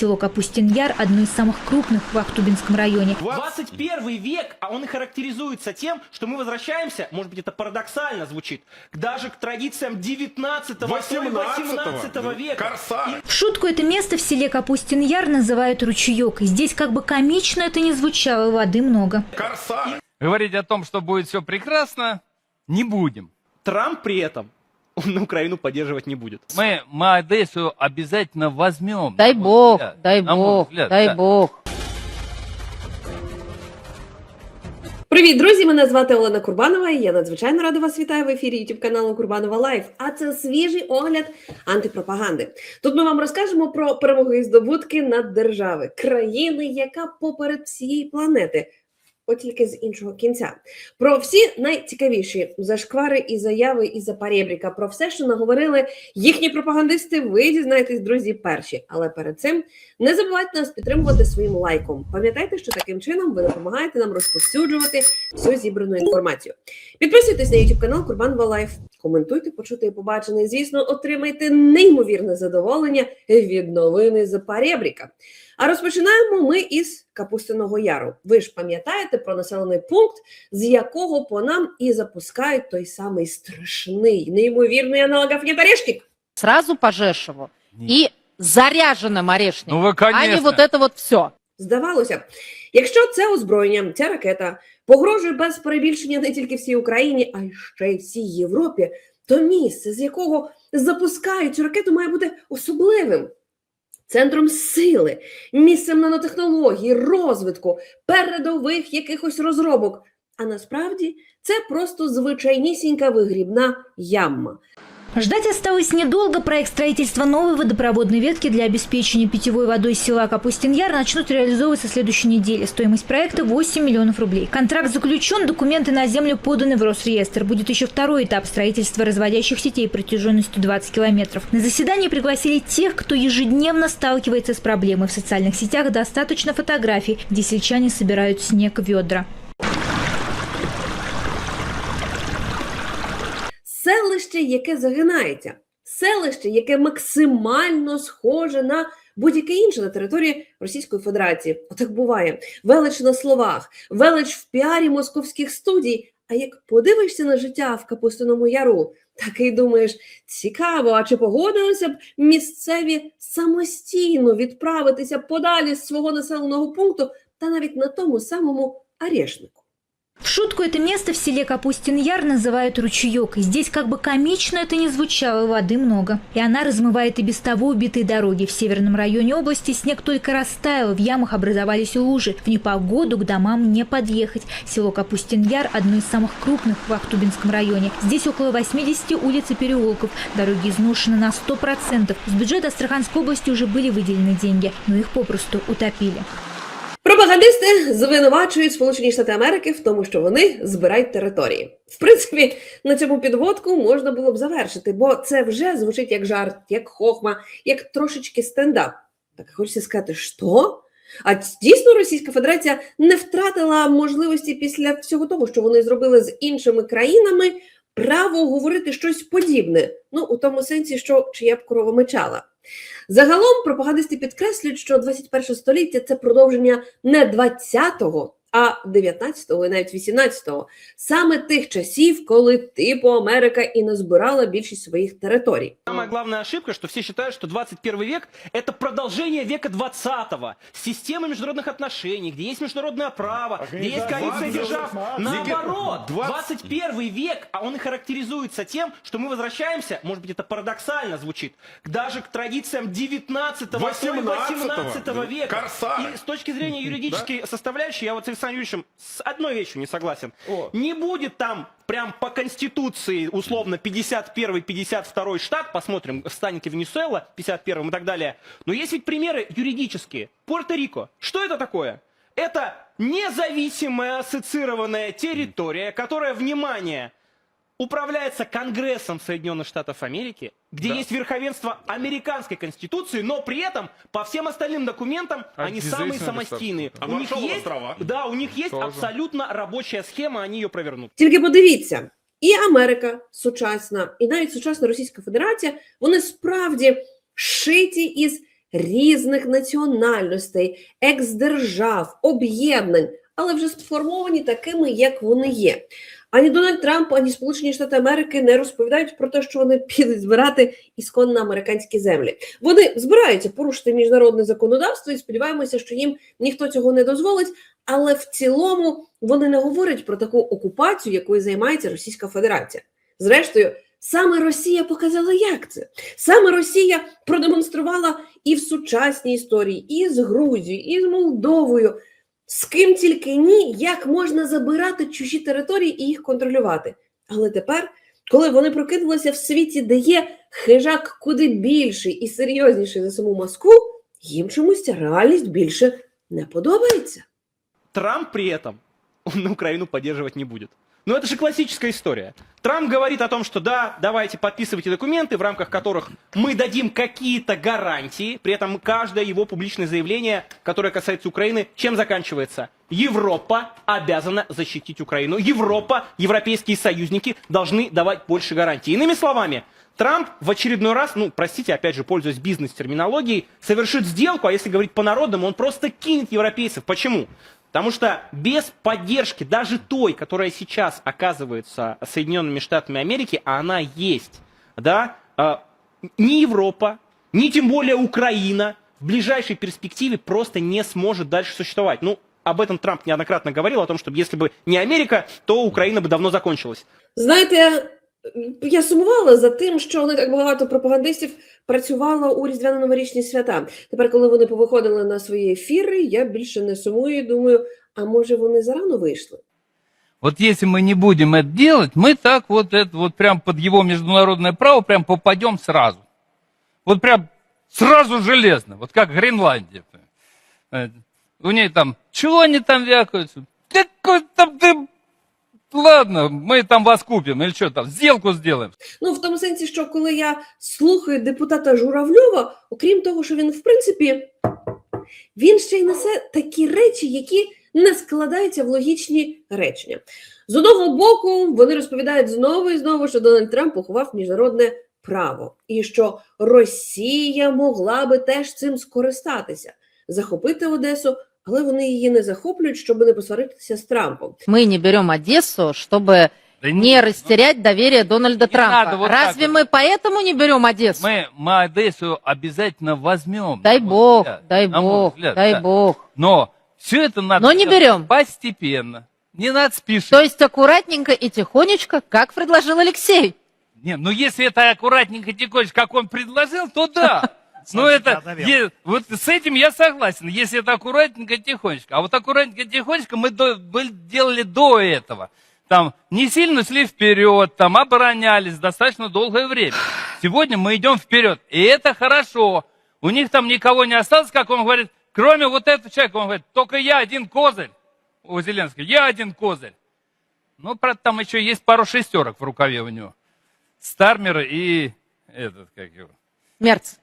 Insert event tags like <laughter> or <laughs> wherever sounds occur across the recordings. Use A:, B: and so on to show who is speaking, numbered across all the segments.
A: Село Капустин-Яр – одно из самых крупных в Ахтубинском районе.
B: 21 век, а он и характеризуется тем, что мы возвращаемся, может быть, это парадоксально звучит, даже к традициям 19-го, 18 века.
C: Корсар.
A: В шутку это место в селе Капустин-Яр называют ручеек. И здесь, как бы комично это ни звучало, воды много.
C: Корсар.
D: Говорить о том, что будет все прекрасно, не будем.
B: Трамп при этом он на Украину поддерживать не будет.
D: Мы, мы Одессу обязательно возьмем.
E: Дай бог,
D: взгляд.
E: дай бог,
D: взгляд,
E: дай
D: да.
E: бог.
F: Привіт, друзі! Мене звати Олена Курбанова. і Я надзвичайно рада вас вітаю в ефірі YouTube каналу Курбанова Лайф. А це свіжий огляд антипропаганди. Тут ми вам розкажемо про перемоги і здобутки над держави, країни, яка поперед всієї планети. От тільки з іншого кінця. Про всі найцікавіші зашквари і заяви і запарєбріка, про все, що наговорили їхні пропагандисти, ви дізнаєтесь, друзі, перші. Але перед цим не забувайте нас підтримувати своїм лайком. Пам'ятайте, що таким чином ви допомагаєте нам розповсюджувати всю зібрану інформацію. Підписуйтесь на YouTube канал Курбанова Лайф, коментуйте, почути і побачене. Звісно, отримайте неймовірне задоволення від новини з Парєбріка. А розпочинаємо ми із Капустиного Яру. Ви ж пам'ятаєте про населений пункт, з якого по нам і запускають той самий страшний, неймовірний аналог Афнітарішки?
E: Сразу по Жешеву
D: Ні.
E: и заряженным орешником,
D: Ну вы,
E: а не
D: конечно.
E: вот это вот все.
F: Здавалося, б, якщо це озброєння, ця ракета погрожує без перебільшення не тільки всій Україні, а й ще й всій Європі, то місце, з якого запускають цю ракету, має бути особливим. Центром сили, місцем нанотехнологій, розвитку, передових якихось розробок. А насправді це просто звичайнісінька вигрібна ямма.
A: Ждать осталось недолго. Проект строительства новой водопроводной ветки для обеспечения питьевой водой села Капустин-Яр начнут реализовывать со следующей недели. Стоимость проекта 8 миллионов рублей. Контракт заключен, документы на землю поданы в Росреестр. Будет еще второй этап строительства разводящих сетей протяженностью 20 километров. На заседание пригласили тех, кто ежедневно сталкивается с проблемой. В социальных сетях достаточно фотографий, где сельчане собирают снег ведра.
F: Селище, яке загинається, селище, яке максимально схоже на будь-яке інше на території Російської Федерації. Отак буває. Велич на словах, велич в піарі московських студій. А як подивишся на життя в Капустиному Яру, так і думаєш, цікаво, а чи погодилися б місцеві самостійно відправитися подалі з свого населеного пункту та навіть на тому самому Орешнику?
A: В шутку это место в селе Капустин-Яр называют ручеек. Здесь, как бы комично это ни звучало, воды много. И она размывает и без того убитые дороги. В северном районе области снег только растаял, в ямах образовались лужи. В непогоду к домам не подъехать. Село Капустин-Яр – одно из самых крупных в Ахтубинском районе. Здесь около 80 улиц и переулков. Дороги изношены на 100%. С бюджета Астраханской области уже были выделены деньги, но их попросту утопили.
F: Пропагандисти звинувачують Сполучені Штати Америки в тому, що вони збирають території. В принципі, на цьому підводку можна було б завершити, бо це вже звучить як жарт, як хохма, як трошечки стендап. Так хочеться сказати, що? А дійсно Російська Федерація не втратила можливості після всього того, що вони зробили з іншими країнами, право говорити щось подібне. Ну, у тому сенсі, що чия б корова мечала. Загалом пропагандисти підкреслюють, що 21 століття це продовження не 20-го, а 19-го і навіть 18-го, саме тих часів, коли типу Америка і не збирала більшість своїх територій.
B: Самая главная ошибка, что все считают, что 21 век – это продолжение века 20-го. Система международных отношений, где есть международное право, где есть коалиция держав. Наоборот, 21 век, а он и характеризуется тем, что мы возвращаемся, может быть, это парадоксально звучит, даже к традициям 19-го, 18 века.
C: Корсар.
B: И с точки зрения юридической составляющей, я вот с Александром Юрьевичем с одной вещью не согласен. Не будет там прям по конституции условно 51-52 штат, посмотрим, станет ли Венесуэла 51 и так далее. Но есть ведь примеры юридические. Пуэрто-Рико. Что это такое? Это независимая ассоциированная территория, которая, внимание, управляется Конгрессом Соединенных Штатов Америки, где
C: Да.
B: есть верховенство американской конституции, но при этом по всем остальным документам
D: А
B: они самые
D: независимое
B: самостийные.
C: А
B: у них
C: Маршалловы
B: есть,
C: острова?
B: да, у них есть
D: Тоже.
B: абсолютно рабочая схема, они ее провернут.
F: Тільки подивіться, і Америка сучасна, і навіть сучасна Російська Федерація, вони справді шиті із різних національностей, екс-держав, об'єднань, але вже сформовані такими, як вони є. Ані Дональд Трамп, ані Сполучені Штати Америки не розповідають про те, що вони <laughs> підуть збирати ісконно американські землі. Вони збираються порушити міжнародне законодавство і сподіваємося, що їм ніхто цього не дозволить. Але в цілому вони не говорять про таку окупацію, якою займається Російська Федерація. Зрештою, саме Росія показала, як це. Саме Росія продемонструвала і в сучасній історії, і з Грузією, і з Молдовою. З ким тільки ні, як можна забирати чужі території і їх контролювати. Але тепер, коли вони прокинулися в світі, де є хижак куди більший і серйозніший за саму Москву, їм чомусь реальність більше не подобається.
B: Трамп при этом на Украину поддерживать не будет. Ну это же классическая история. Трамп говорит о том, что да, давайте подписывайте документы, в рамках которых мы дадим какие-то гарантии, при этом каждое его публичное заявление, которое касается Украины, чем заканчивается? Европа обязана защитить Украину. Европа, европейские союзники должны давать больше гарантий. Иными словами, Трамп в очередной раз, ну, простите, опять же, пользуясь бизнес-терминологией, совершит сделку, а если говорить по-народному, он просто кинет европейцев. Почему? Потому что без поддержки, даже той, которая сейчас оказывается Соединенными Штатами Америки, а она есть, да, э, ни Европа, ни тем более Украина в ближайшей перспективе просто не сможет дальше существовать. Ну, об этом Трамп неоднократно говорил, о том, что если бы не Америка, то Украина бы давно закончилась.
F: Знаєте, я сумувала за тим, що не так багато пропагандистів працювало у різдвяно-новорічні свята. Тепер, коли вони повиходили на свої ефіри, я більше не сумую і думаю, а може вони зарано вийшли?
D: Вот если мы не будем это делать, мы так вот это вот прям под его международное право прям попадем сразу. Вот прям сразу железно, вот как Гренландия. Э, У ней там, чего они там вякаются? Какой там ты... Ладно, мы там вас купим, или что там, сделку сделаем.
F: Ну, в тому сенсі, що коли я слухаю депутата Журавльова, окрім того, що він в принципі він ще й несе такі речі, які не складаються в логічні речення. З одного боку, вони розповідають знову і знову, що Дональд Трамп поховав міжнародне право, і що Росія могла би теж цим скористатися, захопити Одесу, але вони її не захоплюють, щоб не посваритися з Трампом.
E: Мы не берем Одессу, чтобы
D: Да
E: не растерять доверие Дональда
D: Не
E: Трампа.
D: надо вот так
E: Разве
D: вот.
E: мы поэтому не берем Одессу?
D: Мы, мы Одессу обязательно возьмем.
E: Дай бог,
D: взгляд.
E: дай бог,
D: взгляд,
E: дай
D: да.
E: бог.
D: Но все это надо
E: Но не берем.
D: постепенно. Не надо спешить.
E: То есть аккуратненько и тихонечко, как предложил Алексей.
D: Не, ну если это аккуратненько тихонечко, как он предложил, то да. <laughs> Но это, е- вот с этим я согласен, если это аккуратненько тихонечко. А вот аккуратненько тихонечко мы до- были- делали до этого. Там не сильно шли вперед, там оборонялись достаточно долгое время. Сегодня мы идем вперед, и это хорошо. У них там никого не осталось, как он говорит, кроме вот этого человека, он говорит, только я один козырь у Зеленского, я один козырь. Ну, правда, там еще есть пару шестерок в рукаве у него. Стармер и этот, как его,
E: Мерц,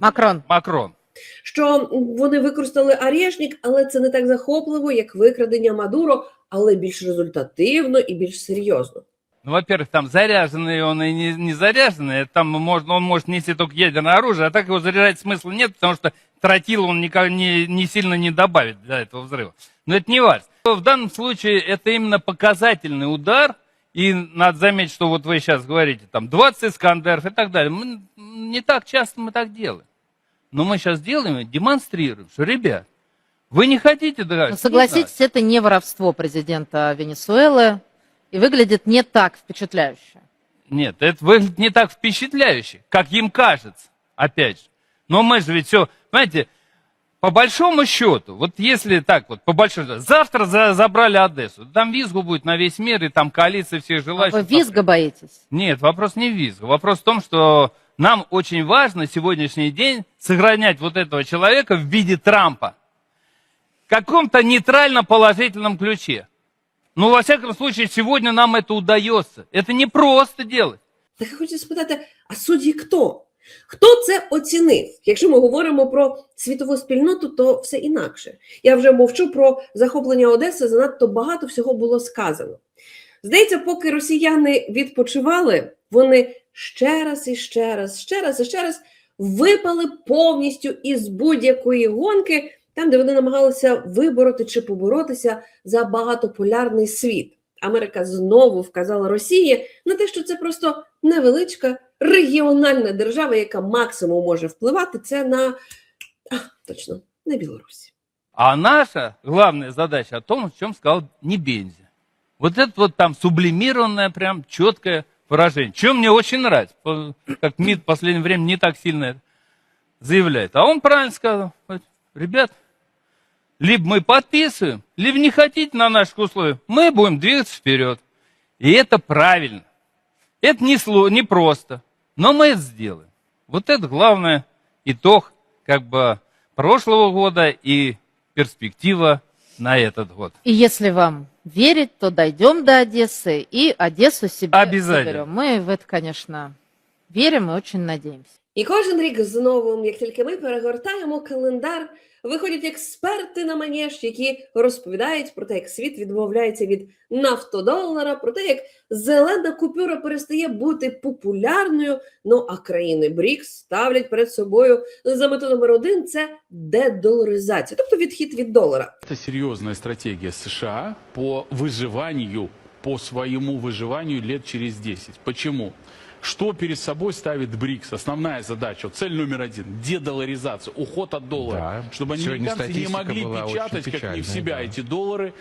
E: Макрон.
D: Макрон.
F: що вони використали Арешник, але це не так захопливо, як викрадення Мадуро, але більш результативно і більш серйозно.
D: Ну, во-первых, там заряженный он и не, не заряженный. Там можно, он может нести только ядерное оружие, а так его заряжать смысла нет, потому что тротил он никак не, не сильно не добавит для этого взрыва. Но это не важно. В данном случае это именно показательный удар, и надо заметить, что вот вы сейчас говорите, там 20 Искандеров и так далее. Мы, не так часто мы так делаем. Но мы сейчас делаем и демонстрируем, что, ребят, вы не хотите
E: Но
D: договориться?
E: согласитесь, это не воровство президента Венесуэлы и выглядит не так впечатляюще.
D: Нет, это выглядит не так впечатляюще, как им кажется, опять же. Но мы же ведь все, понимаете, по большому счету, вот если так вот, по большому счету, завтра за- забрали Одессу, там визгу будет на весь мир, и там коалиция всех
E: А
D: желающих.
E: вы визга боитесь?
D: Нет, вопрос не в визгу. Вопрос в том, что нам очень важно сегодняшний день сохранять вот этого человека в виде Трампа. В каком-то нейтрально-положительном ключе. Ну, во всяком случае, сегодня нам это удается. Это не просто делать.
F: Так я хочу спитати: а судді хто? Хто це оцінив? Якщо ми говоримо про світову спільноту, то все інакше. Я вже мовчу про захоплення Одеси, занадто багато всього було сказано. Здається, поки росіяни відпочивали, вони ще раз і ще раз, ще раз і ще раз випали повністю із будь-якої гонки, там, де вони намагалися вибороти чи поборотися за багатополярний світ. Америка знову вказала Росії на те, що це просто невеличка регіональна держава, яка максимум може впливати. Це на а, точно не Білорусь.
D: А наша главная задача о том, о чем сказал Небензи. Вот это вот там сублимированное, прям четкое выражение. Чем мне очень нравится. По- Как МИД в последнее время не так сильно это заявляет. А он правильно сказал. Вот, Ребят, либо мы подписываем, либо не хотите на наших условиях, мы будем двигаться вперед. И это правильно. Это не, сло, не просто, Но мы это сделаем. Вот это главный итог как бы прошлого года и перспектива на этот год.
E: И если вам верить, то дойдем до Одессы и Одессу себе
D: Обязательно.
E: заберем. Мы в это, конечно, верим и очень надеемся.
F: І кожен рік знову, як тільки ми перегортаємо календар, виходять експерти на манеж, які розповідають про те, як світ відмовляється від нафтодолара, про те, як зелена купюра перестає бути популярною. Ну а країни БРІКС ставлять перед собою за мету номер один це дедоларизація, тобто відхід від долара.
C: Это серьезная стратегия США по выживанию, по своему выживанию лет через 10. Почему? Что перед собой ставит БРИКС? Основная задача, вот цель номер один – дедоларизация, уход от доллара.
G: Да.
C: Чтобы
G: Сегодня
C: американцы не могли печатать, как не в
G: печальная,
C: себя,
G: да.
C: эти доллары.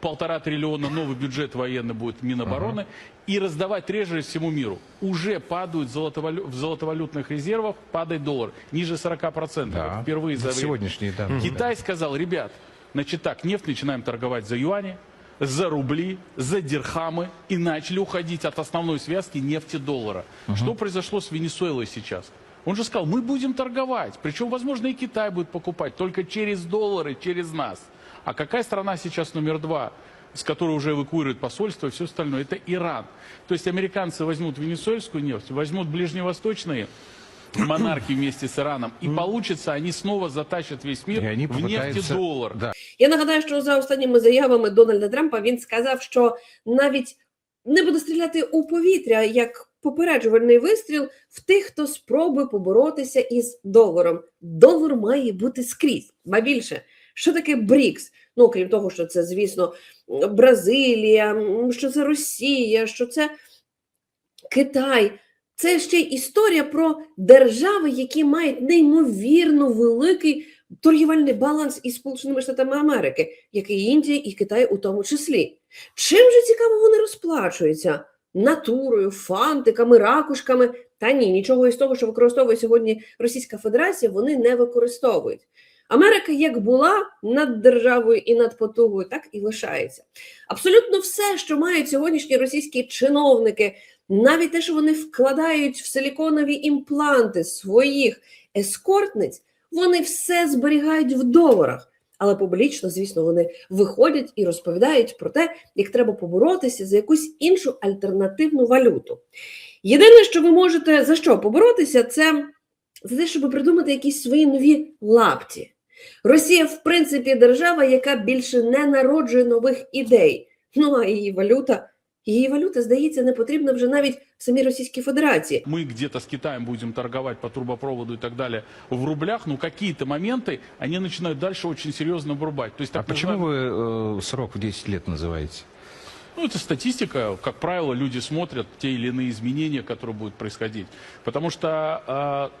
C: Полтора триллиона новый бюджет военный будет Минобороны и раздавать трежери всему миру. Уже падают золотовалю- в золотовалютных резервах, падает доллар ниже 40%.
G: Да.
C: Впервые за время.
G: сегодняшние данные.
C: Китай сказал, ребят, значит так, нефть начинаем торговать за юани, за рубли, за дирхамы и начали уходить от основной связки нефти-доллара. Что произошло с Венесуэлой сейчас? Он же сказал, мы будем торговать, причем, возможно, и Китай будет покупать, только через доллары, через нас. А какая страна сейчас номер два, с которой уже эвакуируют посольство и все остальное? Это Иран. То есть американцы возьмут венесуэльскую нефть, возьмут ближневосточные монархии вместе с Ираном, и получится, они снова затащат весь мир
G: они
C: в
G: попытаются-
C: нефтедоллар.
G: Да,
F: Я нагадаю, що за останніми заявами Дональда Трампа він сказав, що навіть не буде стріляти у повітря як попереджувальний вистріл в тих, хто спробує поборотися із доларом. Долар має бути скрізь. Ба більше, що таке БРІКС? Ну, крім того, що це, звісно, Бразилія, що це Росія, що це Китай. Це ще й історія про держави, які мають неймовірно великий торгівельний баланс із Сполученими Штатами Америки, як і Індія і Китай у тому числі. Чим же цікаво вони розплачуються? Натурою, фантиками, ракушками. Та ні, нічого із того, що використовує сьогодні Російська Федерація, вони не використовують. Америка як була над державою і над потугою, так і лишається. Абсолютно все, що мають сьогоднішні російські чиновники, навіть те, що вони вкладають в силіконові імпланти своїх ескортниць, вони все зберігають в доларах. Але публічно, звісно, вони виходять і розповідають про те, як треба поборотися за якусь іншу альтернативну валюту. Єдине, що ви можете за що поборотися, це за те, щоб придумати якісь свої нові лапті. Росія, в принципі, держава, яка більше не народжує нових ідей. Ну а її валюта, її валюта, здається, не потрібна вже навіть самій Російській Федерації.
C: Мы где-то с Китаем будем торговать по трубопроводу и так далее в рублях, но какие-то моменты они начинают дальше очень серьезно врубать. То есть,
G: А
C: так
G: почему
C: называемый-
G: вы э, срок в 10 лет называете?
C: Ну, это статистика. Как правило, люди смотрят те или иные изменения, которые будут происходить. Потому что а,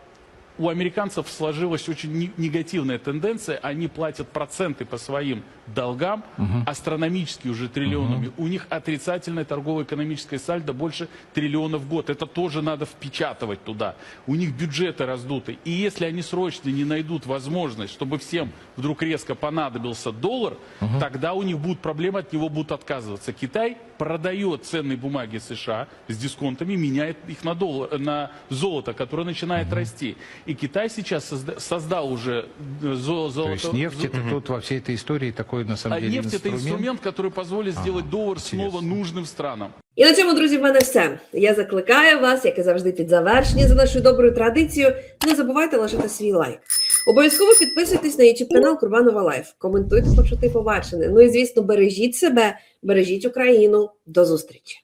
C: у американцев сложилась очень не- негативная тенденция. Они платят проценты по своим долгам, астрономические уже триллионами. У них отрицательное торгово-экономическое сальдо больше триллиона в год. Это тоже надо впечатывать туда. У них бюджеты раздуты. И если они срочно не найдут возможность, чтобы всем вдруг резко понадобился доллар, тогда у них будут проблемы, от него будут отказываться. Китай продает ценные бумаги США с дисконтами, меняет их на, доллар, на золото, которое начинает расти. И Китай сейчас созда- создал уже э, зо- золото.
G: То есть нефть
C: зо-
G: это тут во всей этой истории такой на
C: а
G: самом деле
C: нефть это инструмент, который позволит сделать доллар снова
G: интересно.
C: нужным странам.
F: І на цьому, друзі, в мене все. Я закликаю вас, як і завжди, під завершення за нашою доброю традицією. Не забувайте лишити свій лайк. Обов'язково підписуйтесь на YouTube канал Курбанова Лайф. Коментуйте, почути побачене. Ну і звісно, бережіть себе, бережіть Україну. До зустрічі.